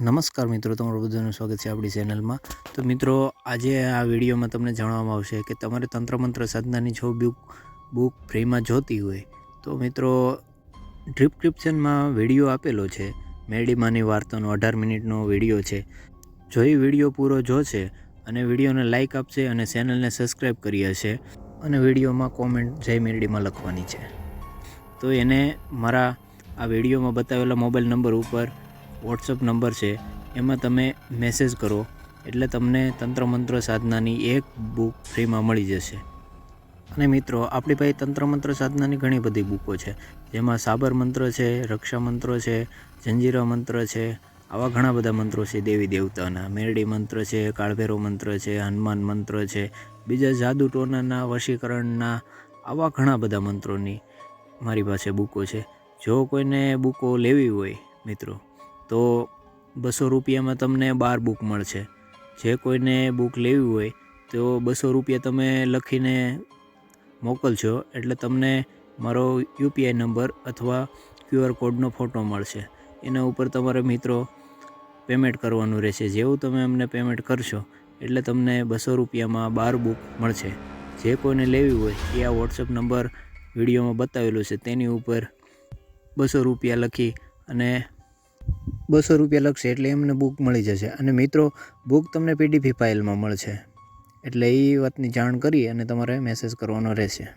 નમસ્કાર મિત્રો, તમારું બધાનું સ્વાગત છે આપણી ચેનલમાં. તો મિત્રો, આજે આ વિડીયોમાં તમને જાણવામાં આવશે કે તમારે તંત્ર મંત્ર સાધનાની જો બુક બુક ફ્રીમાં જોતી હોય. તો મિત્રો, ડિસ્ક્રિપ્શનમાં વીડિયો આપેલો છે. મેડીમાની વાર્તાનો અઢાર મિનિટનો વીડિયો છે. જો એ વીડિયો પૂરો જોશે અને વિડીયોને લાઇક આપશે અને ચેનલને સબસ્ક્રાઈબ કરી હશે અને વિડીયોમાં કોમેન્ટ જય મેરડીમાં લખવાની છે. તો એને મારા આ વિડીયોમાં બતાવેલા મોબાઈલ નંબર ઉપર વોટ્સઅપ નંબર છે, એમાં તમે મેસેજ કરો, એટલે તમને તંત્ર મંત્ર સાધનાની એક બુક ફ્રીમાં મળી જશે. અને મિત્રો, આપણી પાસે તંત્ર મંત્ર સાધનાની ઘણી બધી બુકો છે, જેમાં સાબર મંત્ર છે, રક્ષા મંત્રો છે, જંજીરા મંત્ર છે, આવા ઘણા બધા મંત્રો છે, દેવી દેવતાના, મેરડી મંત્ર છે, કાળભેરો મંત્ર છે, હનુમાન મંત્ર છે, બીજા જાદુ ટોનાના, વશીકરણના, આવા ઘણા બધા મંત્રોની મારી પાસે બુકો છે. જો કોઈને બુકો લેવી હોય, મિત્રો તો બસો રૂપિયામાં તમને બાર બુક મળશે. જે કોઈને બુક લેવી હોય, તો બસો રૂપિયા તમે લખીને મોકલશો એટલે તમને મારો યુપીઆઈ નંબર અથવા ક્યુઆર કોડનો ફોટો મળશે. એના ઉપર તમારે મિત્રો પેમેન્ટ કરવાનું રહેશે. જેવું તમે અમને પેમેન્ટ કરશો, એટલે તમને બસો રૂપિયામાં બાર બુક મળશે. જે કોઈને લેવી હોય, એ આ વોટ્સઅપ નંબર વિડીયોમાં બતાવેલો છે. તેની ઉપર બસો રૂપિયા લખી અને બસો રૂપિયા લખશે એટલે એમને બુક મળી જશે. અને મિત્રો બુક તમને પીડીફી ફાઇલમાં મળશે. એટલે એ વાતની જાણ કરી અને તમારે મેસેજ કરવાનો રહેશે.